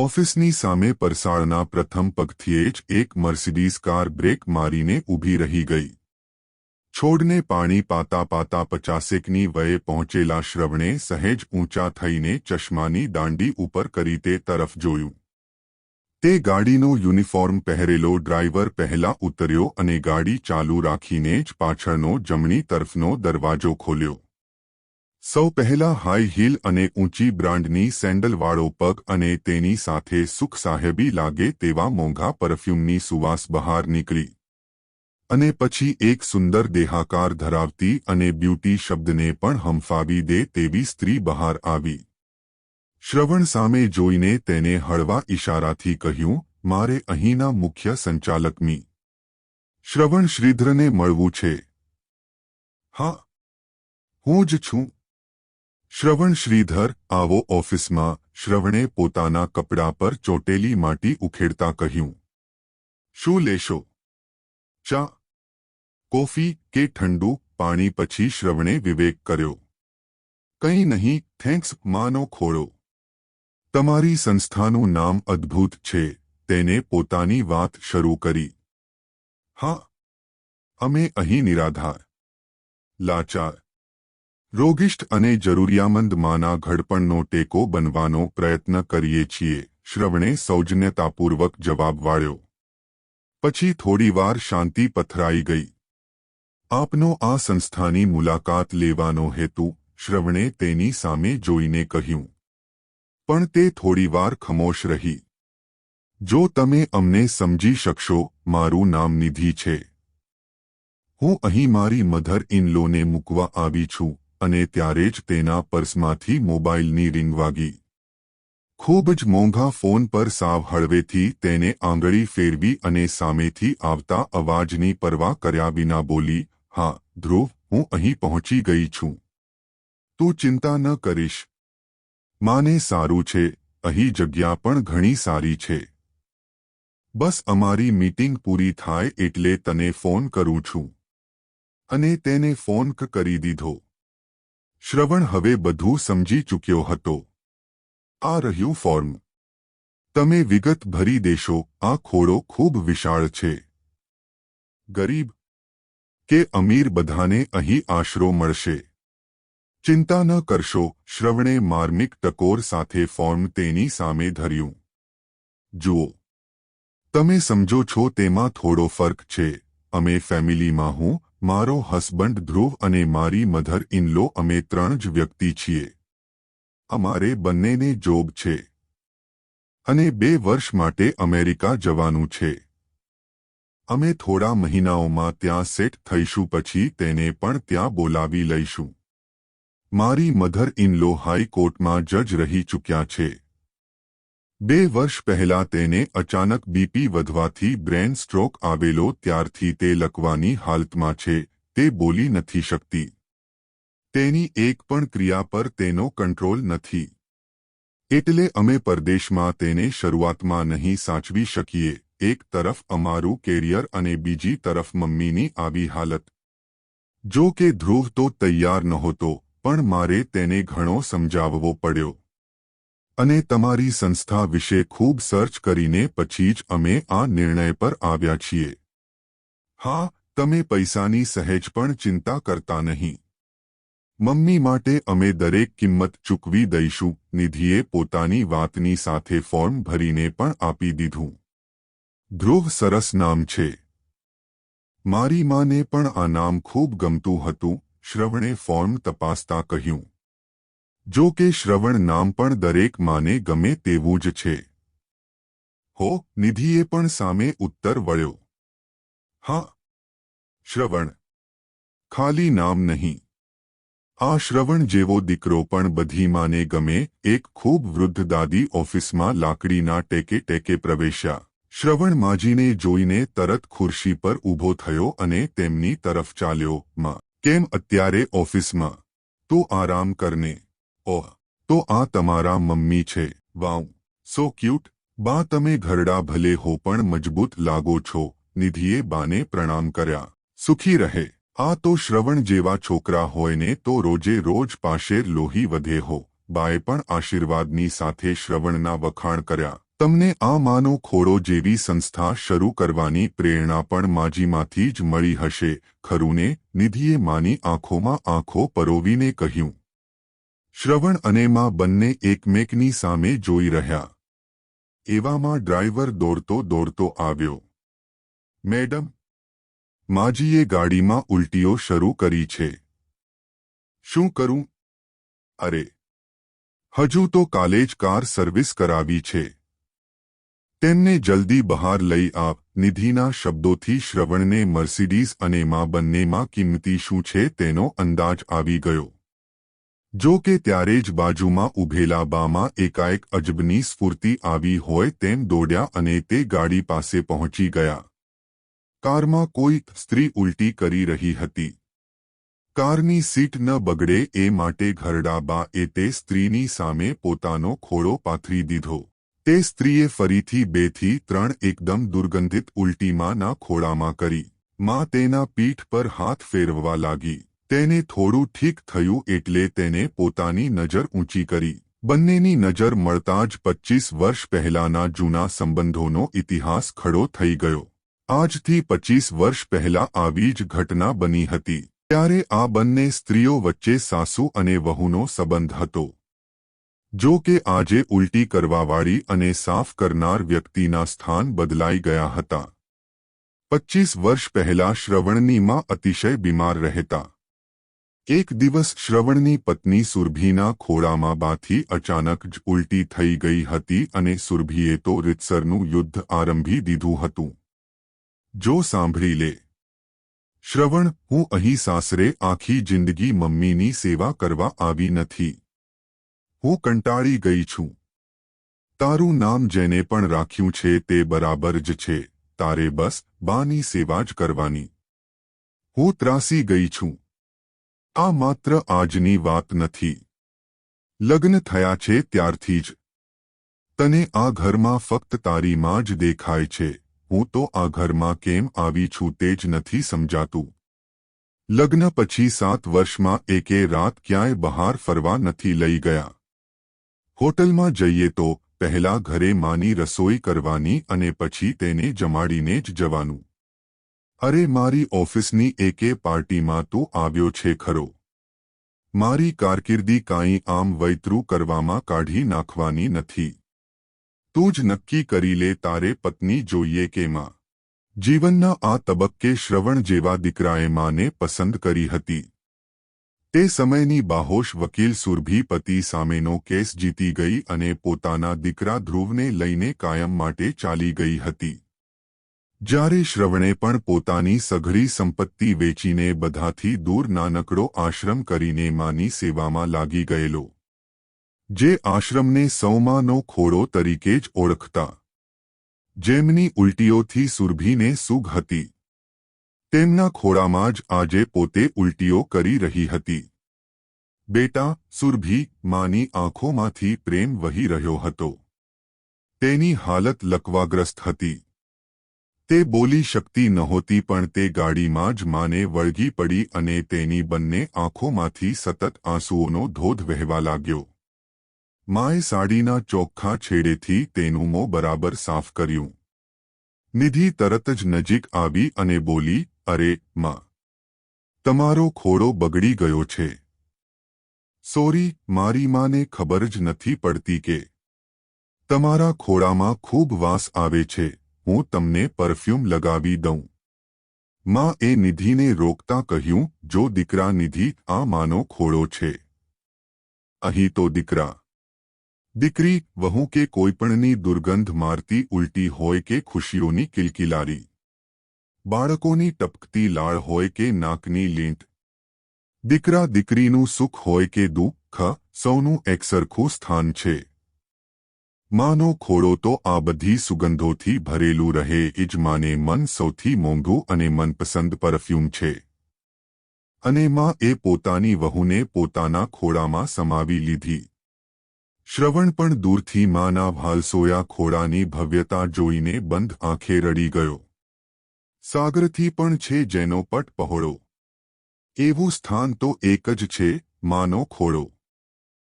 ઓફિસની સામે પરસાળના પ્રથમ પગથિયે જ એક મર્સિડીઝ કાર બ્રેક મારીને ઊભી રહી ગઈ. છોડને પાણી પાતા પાતા પચાસેકની વયે પહોંચેલા શ્રવણે સહેજ ઊંચા થઈને ચશ્માની દાંડી ઉપર કરી તે તરફ જોયું. તે ગાડીનો યુનિફોર્મ પહેરેલો ડ્રાઈવર પહેલા ઉતર્યો અને ગાડી ચાલુ રાખીને જ પાછળનો જમણી તરફનો દરવાજો ખોલ્યો. સૌ પહેલા હાઈ હીલ અને ઊંચી બ્રાન્ડની સેન્ડલવાળો પગ અને તેની સાથે સુખ સાહેબી લાગે તેવા મોંઘા પરફ્યુમની સુવાસ બહાર નીકળી. અને પછી એક સુંદર દેહાકાર ધરાવતી અને બ્યુટી શબ્દને પણ હંફાવી દે તેવી સ્ત્રી બહાર આવી. શ્રવણ સામે જોઈને તેને હળવા ઇશારાથી કહ્યું, મારે અહીંના મુખ્ય સંચાલકમી શ્રવણ શ્રીધરને મળવું છે. હા, હું જ છું. શ્રવણ શ્રીધર આવો ઓફિસમાં શ્રવણે પોતાના કપડા પર ચોટેલી માટી ઉખેડતા કહ્યું, શું લેશો? ચા, કોફી કે ઠંડુ? પાણી પછી શ્રવણે વિવેક કર્યો, કંઈ નહીં, થેન્ક્સ, માનો ખોળો. તમારી સંસ્થાનું નામ અદ્ભુત છે. તેને પોતાની વાત શરૂ કરી, હા, અમે અહીં નિરાધાર, લાચાર રોગિષ્ઠ અને જરૂરિયામંદ માના ઘડપણનો ટેકો બનવાનો પ્રયત્ન કરીએ છીએ, શ્રવણે સૌજન્યતાપૂર્વક જવાબ વાળ્યો. પછી થોડીવાર શાંતિ પથરાઈ ગઈ. આપનો આ સંસ્થાની મુલાકાત લેવાનો હેતુ શ્રવણે તેની સામે જોઈને કહ્યું. પણ તે થોડીવાર ખમોશ રહી. જો તમે અમને સમજી શકશો, મારું નામ નિધિ છે. હું અહીં મારી મધર ઇન લોને મૂકવા આવી છું. અને ત્યારે જ તેના પર્સમાંથી મોબાઈલની રિંગ વાગી. ખૂબ જ મોંઘા ફોન પર સાવ હળવેથી તેને આંગળી ફેરવી અને સામેથી આવતા અવાજની પરવા કર્યા વિના બોલી, હા, ધ્રુવ, હું અહીં પહોંચી ગઈ છું. તું ચિંતા ન કરીશ. માને સારું છે, અહીં જગ્યા પણ ઘણી સારી છે. બસ અમારી મીટિંગ પૂરી થાય એટલે તને ફોન કરું છું. અને તેને ફોન કરી દીધો. શ્રવણ હવે બધું સમજી ચૂક્યો હતો. આ રહ્યું ફોર્મ તમે વિગત ભરી દેશો, આ ખોડો ખૂબ વિશાળ છે. ગરીબ કે અમીર બધાને અહીં આશરો મળશે. ચિંતા ન કરશો, શ્રવણે માર્મિક ટકોર સાથે ફોર્મ તેની સામે ધર્યું. જુઓ. તમે સમજો છો તેમાં થોડો ફર્ક છે. અમે ફેમિલીમાં હું મારો હસબન્ડ ધ્રુવ અને મારી મધર ઇનલો અમે ત્રણ જ વ્યક્તિ છીએ. અમારે બંનેને જોબ છે. અને બે વર્ષ માટે અમેરિકા જવાનું છે. અમે થોડા મહિનાઓમાં ત્યાં સેટ થઈશું પછી તેને પણ ત્યાં બોલાવી લઈશું. મારી મધર ઇનલો હાઈકોર્ટમાં જજ રહી ચૂક્યા છે. બે વર્ષ પહેલા તેને અચાનક બીપી વધવાથી બ્રેન સ્ટ્રોક આવેલો ત્યારથી તે લકવાની હાલતમાં છે, તે બોલી નથી શકતી. તેની એક પણ ક્રિયા પર તેનો કંટ્રોલ નથી. એટલે અમે પરદેશમાં તેને શરૂઆતમાં નહીં સાચવી શકીએ, એક તરફ અમારું કેરિયર અને બીજી તરફ મમ્મીની આવી હાલત. જો કે ધ્રુવ તો તૈયાર નહોતો, પણ મારે તેને ઘણો સમજાવવો પડ્યો. અને તમારી સંસ્થા વિશે ખૂબ સર્ચ કરીને પછી જ અમે આ નિર્ણય પર આવ્યા છીએ. હા, તમે પૈસાની સહેજ પણ ચિંતા કરતા નહીં. મમ્મી માટે અમે દરેક કિંમત ચૂકવી દઈશું, નિધિએ પોતાની વાતની સાથે ફોર્મ ભરીને પણ આપી દીધું. ધ્રુવ સરસ નામ છે. મારી માને પણ આ નામ ખૂબ ગમતું હતું, શ્રવણે ફોર્મ તપાસતા કહ્યું. જો કે શ્રવણ નામ પણ દરેક માને ગમે તેવું જ છે હો નિધિએ પણ સામે ઉત્તર વળ્યો હા શ્રવણ ખાલી નામ નહીં આ શ્રવણ જેવો દીકરો પણ બધી માને ગમે એક ખૂબ વૃદ્ધ દાદી ઓફિસમાં લાકડીના ટેકે ટેકે પ્રવેશ્યા શ્રવણ માજીને જોઈને તરત ખુરશી પર ઊભો થયો અને તેમની તરફ ચાલ્યો માં કેમ અત્યારે ઓફિસમાં તો આરામ કરને ઓહ, તો આ તમારા મમ્મી છે, વાવ સો ક્યુટ બા, તમે ઘરડા ભલે હો પણ મજબૂત લાગો છો, નિધિએ બાને પ્રણામ કર્યા. સુખી રહે. આ તો શ્રવણ જેવા છોકરા હોય ને તો રોજે રોજ પાશેર લોહી વધે હો. બાએ પણ આશીર્વાદની સાથે શ્રવણના વખાણ કર્યા. તમને આ માનો ખોરો જેવી સંસ્થા શરૂ કરવાની પ્રેરણા પણ માજીમાંથી જ મળી હશે ખરું ને નિધિએ માની આંખોમાં આંખો પરોવીને કહ્યું. શ્રવણ અને માં બંને એકમેકની સામે જોઈ રહ્યા. એવામાં ડ્રાઈવર દોડતો દોડતો આવ્યો. મેડમ, માજીએ ગાડીમાં ઉલટીઓ શરૂ કરી છે. શું કરું? અરે, હજુ તો કાલે જ કાર સર્વિસ કરાવી છે. તેમને જલ્દી બહાર લઈ આવ. નિધિના શબ્દોથી શ્રવણને મર્સિડીઝ અને માં બંનેમાં કિંમતી શું છે તેનો અંદાજ આવી ગયો. જો કે ત્યારે જ બાજુમાં ઊભેલા બામાં એકાએક અજબની સ્ફૂર્તિ આવી હોય તેમ દોડ્યા અને તે ગાડી પાસે પહોંચી ગયા. કારમાં કોઈ સ્ત્રી ઉલટી કરી રહી હતી. કારની સીટ ન બગડે એ માટે ઘરડા બા એ તે સ્ત્રીની સામે પોતાનો ખોળો પાથરી દીધો. તે સ્ત્રીએ ફરીથી બેથી ત્રણ એકદમ દુર્ગંધિત ઉલટીમાંના ખોળામાં કરી. માં તેના પીઠ પર હાથ ફેરવવા લાગી. તેને થોડું ઠીક થયું એટલે તેને પોતાની નજર ઊંચી કરી. બંનેની નજર મળતા જ પચ્ચીસ વર્ષ પહેલાના જૂના સંબંધોનો ઇતિહાસ ખડો થઈ ગયો. આજથી પચીસ વર્ષ પહેલા આવી જ ઘટના બની હતી. ત્યારે આ બંને સ્ત્રીઓ વચ્ચે સાસુ અને વહુનો સંબંધ હતો. જો કે આજે ઉલટી કરવાવાળી અને સાફ કરનાર વ્યક્તિના સ્થાન બદલાઈ ગયા હતા. પચ્ચીસ વર્ષ પહેલા શ્રવણની માં અતિશય બીમાર રહેતા. એક દિવસ શ્રવણની પત્ની સુરભીના ખોળામાં બાથી અચાનક જ ઉલટી થઈ ગઈ હતી અને સુરભીએ તો રીતસરનું યુદ્ધ આરંભી દીધું હતું. જો સાંભળી લે. શ્રવણ, હું અહીં સાસરે આખી જિંદગી મમ્મીની સેવા કરવા આવી નથી. હું કંટાળી ગઈ છું. તારું નામ જેને પણ રાખ્યું છે તે બરાબર જ છે. તારે બસ બાની સેવા જ કરવાની. હું ત્રાસી ગઈ છું. આ માત્ર આજની વાત નથી. લગ્ન થયા છે ત્યારથી જ. તને આ ઘરમાં ફક્ત તારી માં જ દેખાય છે. હું તો આ ઘરમાં કેમ આવી છું તે જ નથી સમજાતું. લગ્ન પછી સાત વર્ષમાં એકે રાત ક્યાંય બહાર ફરવા નથી લઈ ગયા. હોટલમાં જઈએ તો પહેલા ઘરે માની રસોઈ કરવાની અને પછી તેને જમાડીને જ જવાનું. અરે મારી ઓફિસની એકે પાર્ટીમાં તું આવ્યો છે ખરો. મારી કારકિર્દી કાંઈ આમ વૈતરું કરવામાં કાઢી નાખવાની નથી. તું જ નક્કી કરી લે તારે પત્ની જોઈએ કે માં. જીવનના આ તબક્કે શ્રવણ જેવા દીકરાએ માને પસંદ કરી હતી. તે સમયની બાહોશ વકીલ સુરભી પતિ સામેનો કેસ જીતી ગઈ અને પોતાના દીકરા ધ્રુવને લઈને કાયમ માટે ચાલી ગઈ હતી. જ્યારે શ્રવણે પણ પોતાની સઘળી સંપત્તિ વેચીને બધાથી દૂર નાનકડો આશ્રમ કરીને માની સેવામાં લાગી ગયેલો. જે આશ્રમને સૌમાનો ખોડો તરીકે જ ઓળખતા. જેમની ઉલટીઓથી સુરભીને સુગ હતી. તેમના ખોળામાં જ આજે પોતે ઉલટીઓ કરી રહી હતી. બેટા, સુરભી, માની આંખોમાંથી પ્રેમ વહી રહ્યો હતો. તેની હાલત લકવાગ્રસ્ત હતી. તે બોલી શકતી નહોતી પણ તે ગાડીમાં જ માને વળગી પડી અને તેની બંને આંખોમાંથી સતત આંસુઓનો ધોધ વહેવા લાગ્યો. માએ સાડીના ચોખ્ખા છેડેથી તેનું મોં બરાબર સાફ કર્યું. નિધિ તરત જ નજીક આવી અને બોલી, અરે, માં, તમારો ખોડો બગડી ગયો છે. સોરી, મારી માને ખબર જ નથી પડતી કે તમારા ખોડામાં ખૂબ વાસ આવે છે. હું તમને પરફ્યુમ લગાવી દઉં. માં એ નિધિને રોકતા કહ્યું, જો દીકરા નિધિ આ માનો ખોળો છે. અહીં તો દીકરા. દીકરી, વહુ કે કોઈપણની દુર્ગંધ મારતી ઉલટી હોય કે ખુશીઓની કિલકિલારી. બાળકોની ટપકતી લાળ હોય કે નાકની લીંટ. દીકરા દીકરીનું સુખ હોય કે દુઃખ, સૌનું એકસરખું સ્થાન છે. માનો ખોળો તો આ બધી સુગંધોથી ભરેલું રહે એ માને મન સૌથી મોંઘું અને મનપસંદ પરફ્યુમ છે. અને માં એ પોતાની વહુને પોતાના ખોળામાં સમાવી લીધી. શ્રવણ પણ દૂરથી માના ભાલસોયા ખોળાની ભવ્યતા જોઈને બંધ આંખે રડી ગયો. સાગરથી પણ છે જેનો પટ પહોળો. એવું સ્થાન તો એક જ છે, માનો ખોળો.